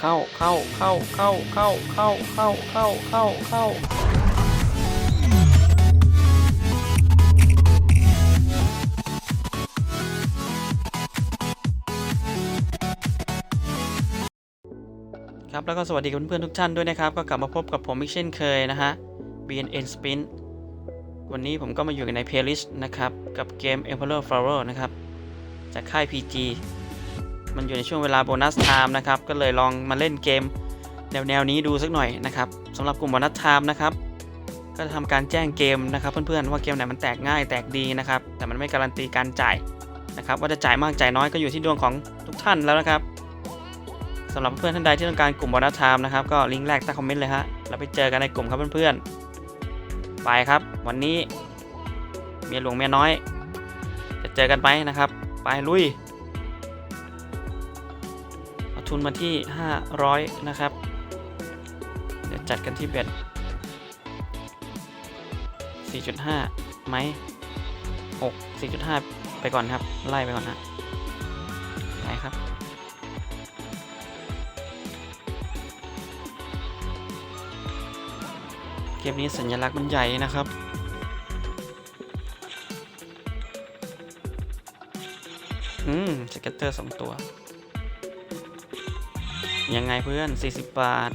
เข้าเข้าเข้าเข้าเข้าเข้าเข้าเข้าเข้าเข้าครับแล้วก็สวัสดีกับเพื่อนๆทุกท่านด้วยนะครับ ก็กลับมาพบกับผมอีกเช่นเคยนะฮะ BNN Spin วันนี้ผมก็มาอยู่ใน playlist นะครับ กับเกม Emperor Flower นะครับ จากค่าย PG มันอยู่ในช่วงเวลาโบนัสไทม์นะครับ ก็เลยลองมาเล่นเกมแนวแนวนี้ดูสักหน่อยนะครับสำหรับกลุ่มโบนัสไทม์นะครับ ก็จะทำการแจ้งเกมนะครับ เพื่อนๆว่าเกมไหนมันแตกง่ายแตกดีนะครับ แต่มันไม่การันตีการจ่ายนะครับ ว่าจะจ่ายมากจ่ายน้อยก็อยู่ที่ดวงของทุกท่านแล้วนะครับสำหรับเพื่อนท่านใดที่ต้องการกลุ่มโบนัสไทม์นะครับก็ลิงก์แรกใต้คอมเมนต์เลยฮะเราไปเจอกันในกลุ่มครับเพื่อนๆไปครับ วันนี้เมียหลวงเมียน้อย จะเจอกันไหมนะครับ ไปลุย ทุนมาที่ 500 นะครับ เดี๋ยวจัดกันที่เบ็ด4.5 ไหม 6 4.5 ไปก่อนครับ ไล่ไปก่อนนะไปครับ เกมนี้สัญลักษณ์มันใหญ่นะครับอืมสเก็ตเตอร์สองตัว ยังไงเพื่อน 40 บาท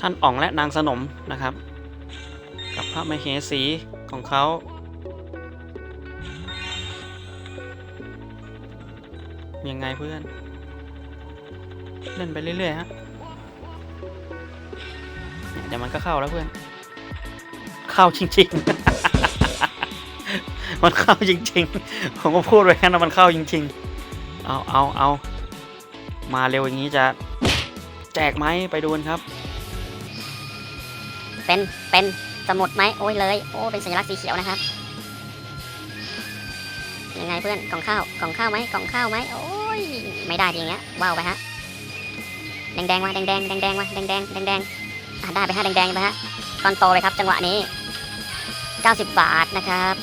ท่านอ่องและนางสนมนะครับ กับพระมเหสีของเขายังไงเพื่อน เล่นไปเรื่อยๆฮะเนี่ยเดี๋ยวมันก็เข้าแล้วเพื่อน เข้าจริง ๆ มันเข้าจริง ๆ ผมก็พูดไปแค่นั้นมันเข้าจริง ๆ เอาเอาเอามาเร็วอย่างนี้จะแจกไหมไปดูนครับ เป็นเป็นสมุดไหมโอ้ยเลย โอ้เป็นสัญลักษณ์สีเขียวนะครับยังไงเพื่อนกล่องข้าวกล่องข้าวไหมกล่องข้าวไหมโอ้ยไม่ได้จริงเงี้ยว้าวไปฮะแดงแดงๆมาแดงแดงแดงแดงๆมาแดงแดงแดงแดงๆอะได้ไปฮะแดงแดงไปฮะตอนโตเลยครับ จังหวะนี้ 90 บาทนะครับ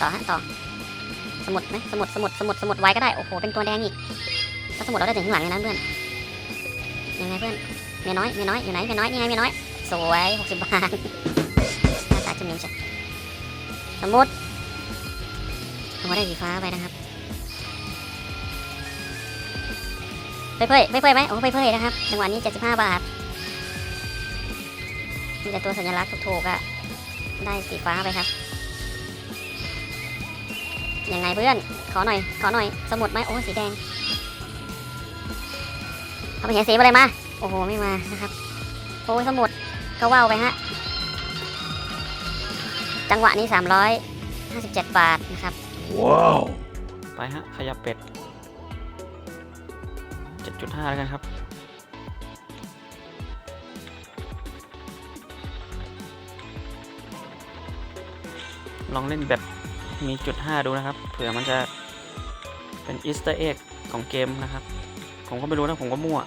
ต่อฮะต่อสมุดไหมสมุดสมุดสมุดสมุดไว้ก็ได้ โอ้โห เป็นตัวแดงอีกถ้าสมุดเราได้ถึงข้างหลังเลยนะเพื่อน ยังไงเพื่อนเมียน้อยเมียน้อยอยู่ไหนเมียน้อยนี่ไงเมียน้อย สวยหกสิบบาท หน้าตาจิ้มลิ้มใช่สมมติเอาได้สีฟ้าไปนะครับเพ่ยเพ่ยเพ่ยเพ่ยไหมโอ้เพ่ยเพ่ยนะครับ จังหวะนี้เจ็ดสิบห้าบาท มีแต่ตัวสัญลักษณ์ถูกๆอะได้สีฟ้าไปครับ ยังไงเพื่อน ขอหน่อย ขอหน่อย สมุดไหมโอ้สีแดงเอาไปเห็นสีมาเลยมา โอ้โห ไม่มานะครับ โอ้ยสมุดก็ว่าวไปฮะ จังหวะนี้ 357 บาทนะครับไปฮะ ขยับเป็ด 7.5 แล้วกันครับ ลองเล่นแบบมีจุด 5 ดูนะครับ เผื่อมันจะเป็นอีสเตอร์เอ็กของเกมนะครับ ผมก็ไม่รู้นะ ผมก็มั่ว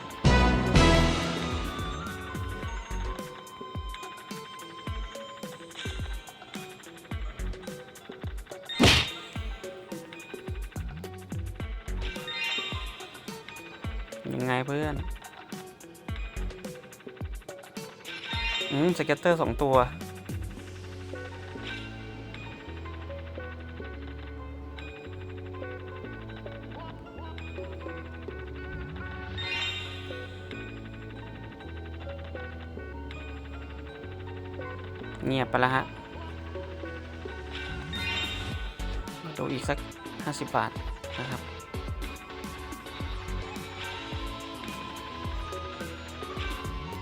ยังไงเพื่อน อืม สเก็ตเตอร์สองตัว งียบไปแล้วฮะมาดูอีกสัก 50 บาทนะครับ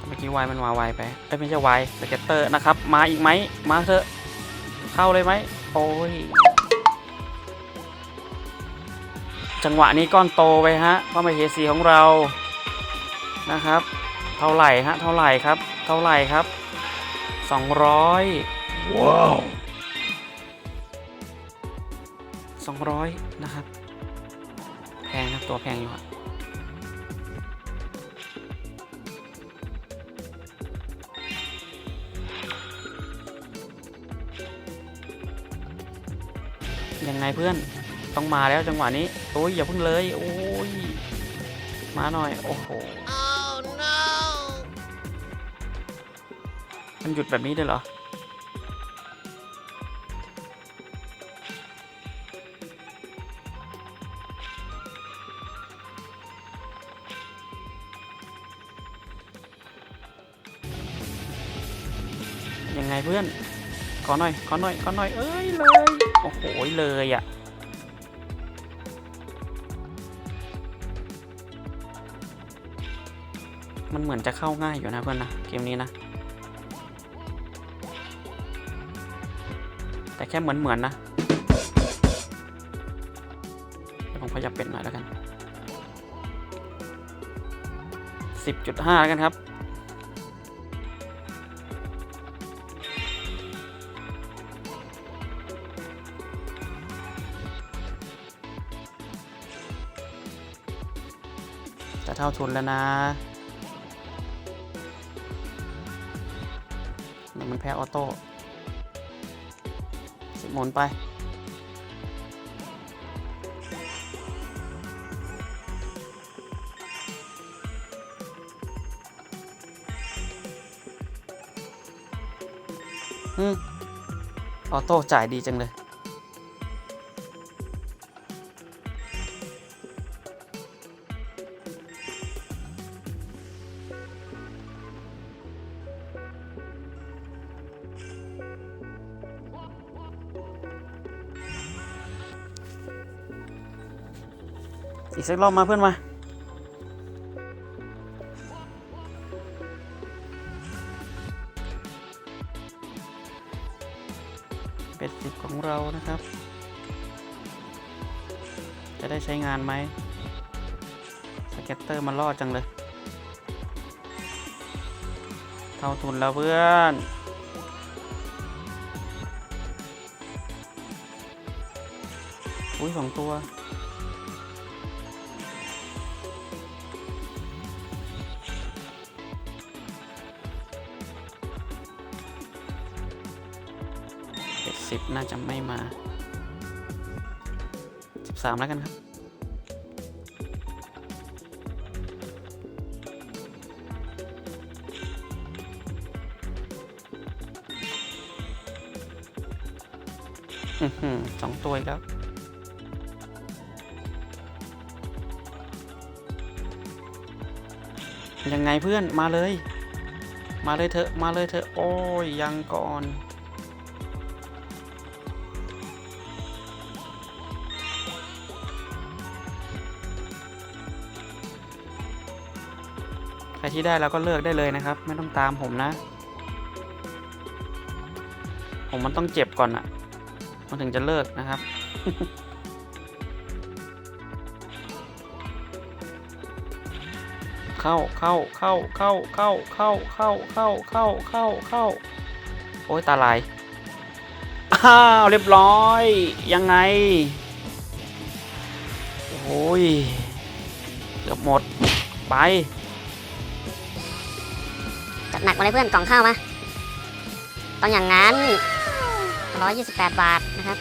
เมื่อกี้วายมันมาไวไปเอ้ยไม่ใช่วายสเก็ตเตอร์นะครับ มาอีกไหม มาเถอะ เข้าเลยไหม โอ้ย จังหวะนี้ก้อนโตไปฮะก็มาเฮสีของเรา นะครับ เท่าไหร่ฮะ เท่าไหร่ครับ เท่าไหร่ครับ 200 ว้าว 200 นะครับ แพงนะตัวแพงอยู่ครับยังไงเพื่อนต้องมาแล้วจังหวะนี้ โอ้ยอย่าเพิ่งเลย โอ้ย มาหน่อย โอ้โห มันหยุดแบบนี้ได้เหรอ ยังไงเพื่อน ขอหน่อย ขอหน่อย ขอหน่อย เอ้ยเลย โอ้โหเลยอะ่ะมันเหมือนจะเข้าง่ายอยู่นะเพื่อนนะ เกมนี้นะ แต่แค่เหมือนเหมือนๆนะเดี๋ยวผมขยับเป็นหน่อยแล้วกัน 10.5 แล้วกันครับ จะเท่าทุนแล้วนะมันแพ้ออโต้ หมุนไป อืมออโต้จ่ายดีจังเลย อีกสักรอบมาเพื่อนมา เป็ดสิบของเรานะครับ จะได้ใช้งานไหมสเก็ตเตอร์มันล่อจังเลย เท่าทุนแล้วเพื่อนอุ้ยสองตัว น่าจะไม่มาสิบสามแล้วกันครับ สองตัวอีกแล้วยังไงเพื่อนมาเลย มาเลยเถอะ มาเลยเถอะ โอ้ย ยังก่อน ครที่ได้แล้วก็เลือกได้เลยนะครับ ไม่ต้องตามผมนะ ผมมันต้องเจ็บก่อนอะมันถึงจะเลิกนะครับ เข้าเข้าเข้าเข้าเข้าเข้าเข้าเข้าเข้าเข้าเข้าโอ้ยตาลายอ้าวเรียบร้อย ยังไงโอ้ยเกือบหมดไป หนักมาเลยเพื่อนกล่องข้าวมาต้องอย่างนั้น128บาทนะครับ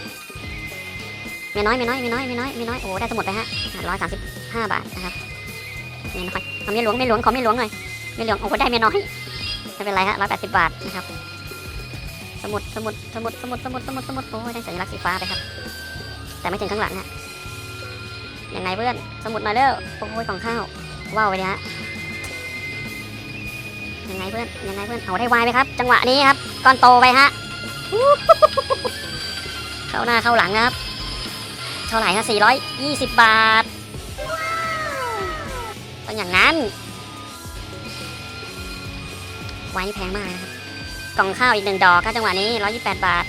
เมียน้อยเมียน้อยเมียน้อยเมียน้อยเมียน้อยโอ้ได้สมุดไปฮะ135บาทนะครับเมียน้อยเอาเมียหลวงเมียหลวงขอเมียหลวงหน่อยเมียหลวงโอ้โหได้เมียน้อยไม่เป็นไรฮะ180บาทนะครับสมุดสมุดสมุดสมุดสมุดสมุดสมุดโอ้ได้สัญลักษณ์สีฟ้าไปครับ แต่ไม่ถึงข้างหลังฮะยังไงเพื่อนสมุดหน่อยเร็วโอ้ยกล่องข้าวว้าวไปเลยฮะ ยังไงเพื่อนยังไงเพื่อนเอาได้วายไหมครับ จังหวะนี้ครับก้อนโตไปฮะเข้าหน้าเข้าหลังนะครับ เท่าไหร่ฮะ420 บาทต้องอย่างนั้นไว้แพงมากนะครับกล่องข้าวอีกหนึ่งดอกครับจังหวะนี้ 128 บาท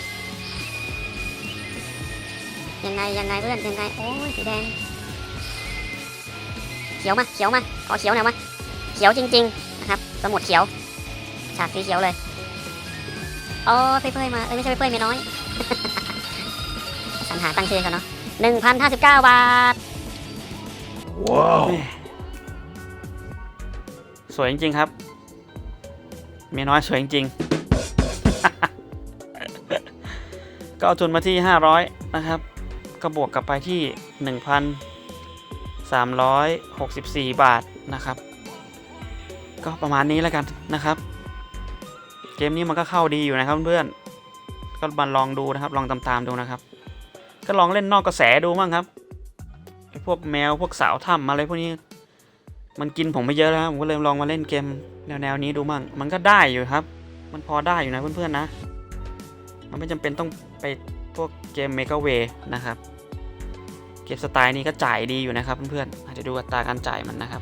ยังไงยังไงเพื่อนยังไงโอ้ยสีแดง เขียวมาเขียวมาขอเขียวหน่อยมาเขียวจริงๆนะครับ สมุดเขียว ฉากสีเขียวเลยโอ้เพื่อยๆมา เอ้ยไม่ใช่เพื่อยๆไม่น้อยสรรหาตั้งชื่อเขาเนาะหนึ่งพันห้าสิบเก้าบาทแม่สวยจริงๆครับ เมียน้อยสวยจริงๆ ก็เอาทุนมาที่ 500 นะครับ ก็บวกกลับไปที่ 1,364 บาทนะครับ ก็ประมาณนี้แล้วกันนะครับ เกมนี้มันก็เข้าดีอยู่นะครับเพื่อนก็มาลองดูนะครับ ลองตามๆดูนะครับ ก็ลองเล่นนอกกระแสดูบ้างครับพวกแมวพวกสาวถ้ำอะไรพวกนี้ มันกินผมไปเยอะแล้วผมก็เลยลองมาเล่นเกมแนวๆนี้ดูบ้างมันก็ได้อยู่ครับ มันพอได้อยู่นะเพื่อนๆนะ มันไม่จำเป็นต้องไปพวกเกมเมก a เวนะครับ เกมสไตล์นี้ก็จ่ายดีอยู่นะครับเพื่อนๆอาจจะดูอัตราการจ่ายมันนะครับ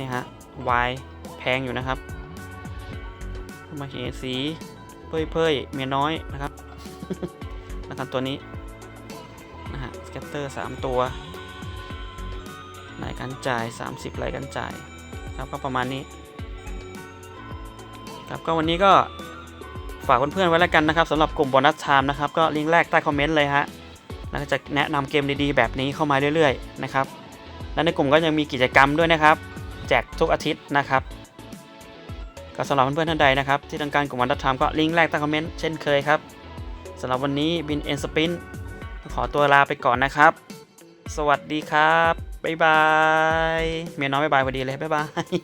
นี่ฮะวายแพงอยู่นะครับมาเหสีเพ่ยเพ่ยเมียน้อยนะครับนะครับตัวนี้นะฮะสเก็ตเตอร์ 3 ตัวรายการจ่าย 30รายการจ่ายครับก็ประมาณนี้ครับก็วันนี้ก็ฝากเพื่อนๆไว้แล้วกันนะครับสำหรับกลุ่มโบนัสไทม์นะครับก็ลิงก์แรกใต้คอมเมนต์เลยฮะแล้วก็จะแนะนำเกมดีๆ แบบนี้เข้ามาเรื่อยๆนะครับและในกลุ่มก็ยังมีกิจกรรมด้วยนะครับ แจกทุกอาทิตย์นะครับก็สำหรับเพื่อนๆท่านใดนะครับ ที่ต้องการกลุ่มวันดัตไทม์ก็ลิงก์แรกใต้คอมเมนต์เช่นเคยครับสำหรับวันนี้บินเอ็นสปินขอตัวลาไปก่อนนะครับ สวัสดีครับ บ๊ายบาย เมียน้อยบ๊ายบายพอดีเลย บ๊ายบาย